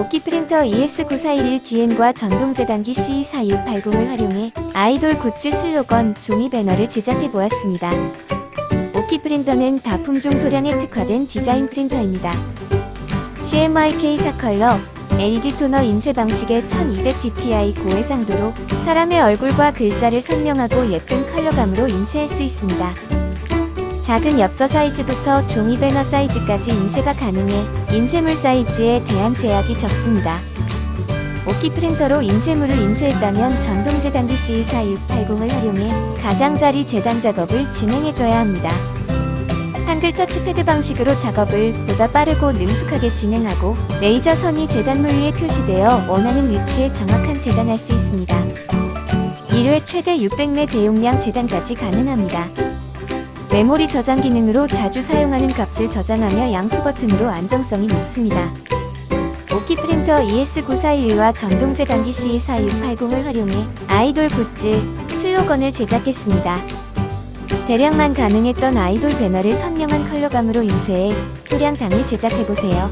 오키 프린터 E ES9411DN과 전동 재단기 CE4680을 활용해 아이돌 굿즈 슬로건 종이 배너를 제작해 보았습니다. 오키 프린터는 다품종 소량에 특화된 디자인 프린터입니다. CMYK 4컬러 LED 토너 인쇄 방식의 1200dpi 고해상도로 사람의 얼굴과 글자를 선명하고 예쁜 컬러감으로 인쇄할 수 있습니다. 작은 엽서 사이즈부터 종이 배너 사이즈까지 인쇄가 가능해 인쇄물 사이즈에 대한 제약이 적습니다. 오키 프린터로 인쇄물을 인쇄했다면 전동 재단기 CE4680을 활용해 가장자리 재단 작업을 진행해줘야 합니다. 한글 터치패드 방식으로 작업을 보다 빠르고 능숙하게 진행하고 레이저 선이 재단물 위에 표시되어 원하는 위치에 정확한 재단할 수 있습니다. 1회 최대 600매 대용량 재단까지 가능합니다. 메모리 저장 기능으로 자주 사용하는 값을 저장하며 양수 버튼으로 안정성이 높습니다. 오키 프린터 E ES9411과 전동 재단기 CE4680을 활용해 아이돌 굿즈, 슬로건을 제작했습니다. 대량만 가능했던 아이돌 배너를 선명한 컬러감으로 인쇄해 소량 당일 제작해보세요.